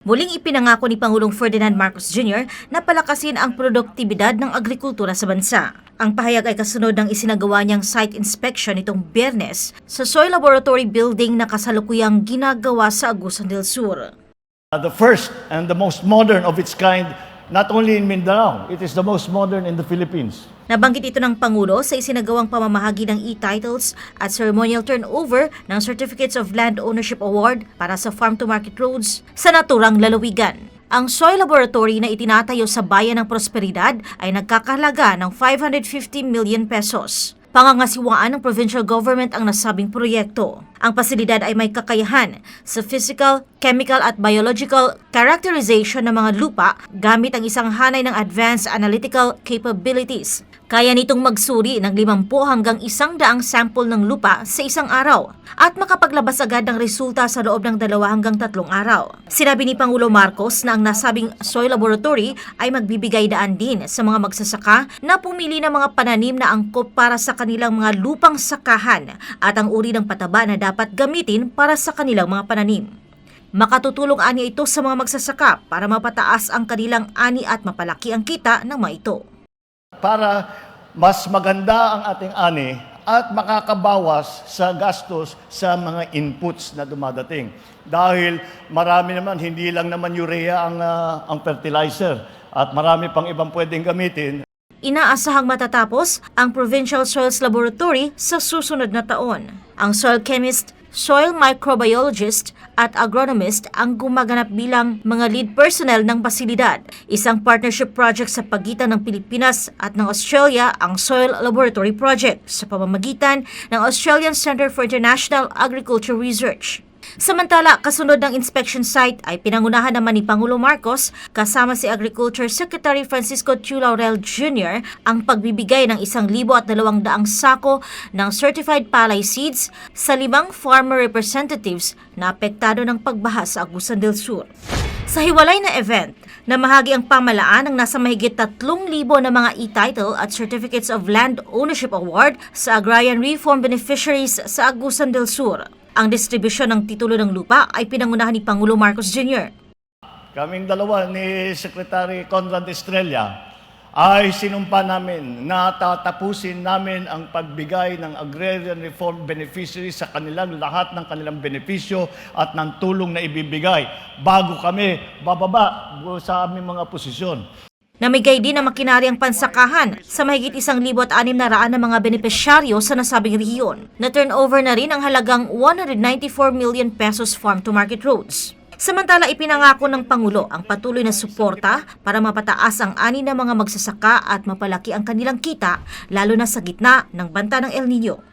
Muling ipinangako ni Pangulong Ferdinand Marcos Jr. na palakasin ang produktibidad ng agrikultura sa bansa. Ang pahayag ay kasunod ng isinagawa niyang site inspection nitong biyernes sa Soil Laboratory Building na kasalukuyang ginagawa sa Agusan del Sur. Uh, the first and the most modern of its kind, not only in Mindanao, it is the most modern in the Philippines. Nabanggit ito ng Pangulo sa isinagawang pamamahagi ng e-titles at ceremonial turnover ng Certificates of Land Ownership Award para sa farm-to-market roads sa naturang lalawigan. Ang soil laboratory na itinatayo sa Bayan ng Prosperidad ay nagkakahalaga ng 550 million pesos. Pangangasiwaan ng provincial government ang nasabing proyekto. Ang pasilidad ay may kakayahan sa physical, chemical at biological characterization ng mga lupa gamit ang isang hanay ng advanced analytical capabilities. Kaya nitong magsuri ng 50 hanggang 100 sample ng lupa sa isang araw at makapaglabas agad ng resulta sa loob ng dalawa hanggang tatlong araw. Sinabi ni Pangulo Marcos na ang nasabing soil laboratory ay magbibigay daan din sa mga magsasaka na pumili ng mga pananim na angkop para sa kanilang mga lupang sakahan at ang uri ng pataba na dapat gamitin para sa kanilang mga pananim. Makatutulong ani ito sa mga magsasaka para mapataas ang kanilang ani at mapalaki ang kita ng mga ito. Para mas maganda ang ating ani at makakabawas sa gastos sa mga inputs na dumadating. Dahil marami naman, hindi lang naman urea ang, ah, ang fertilizer at marami pang ibang pwedeng gamitin. Inaasahang matatapos ang Provincial Soils Laboratory sa susunod na taon. Ang soil chemist, soil microbiologist at agronomist ang gumaganap bilang mga lead personnel ng pasilidad. Isang partnership project sa pagitan ng Pilipinas at ng Australia ang Soil Laboratory Project sa pamamagitan ng Australian Centre for International Agriculture Research. Samantala, kasunod ng inspection site ay pinangunahan naman ni Pangulo Marcos kasama si Agriculture Secretary Francisco Chu Laurel Jr. ang pagbibigay ng isang libo at dalawang daang sako ng certified palay seeds sa limang farmer representatives na apektado ng pagbaha sa Agusan del Sur. Sa hiwalay na event, namahagi ang pamalaan ng nasa mahigit 3,000 na mga e-title at Certificates of Land Ownership Award sa Agrarian Reform Beneficiaries sa Agusan del Sur. Ang distribusyon ng titulo ng lupa ay pinangunahan ni Pangulo Marcos Jr. Kaming dalawa ni Secretary Conrad Estrella ay sinumpa namin na tatapusin namin ang pagbigay ng agrarian reform beneficiaries sa kanilang lahat ng kanilang benepisyo at ng tulong na ibibigay bago kami bababa sa aming mga posisyon. Namigay din ng makinaryang pansakahan sa mahigit isang libo at anim na raan na mga benepisyaryo sa nasabing rehiyon. Na turnover na rin ang halagang 194 million pesos farm-to-market roads. Samantala, ipinangako ng Pangulo ang patuloy na suporta para mapataas ang ani ng mga magsasaka at mapalaki ang kanilang kita, lalo na sa gitna ng banta ng El Nino.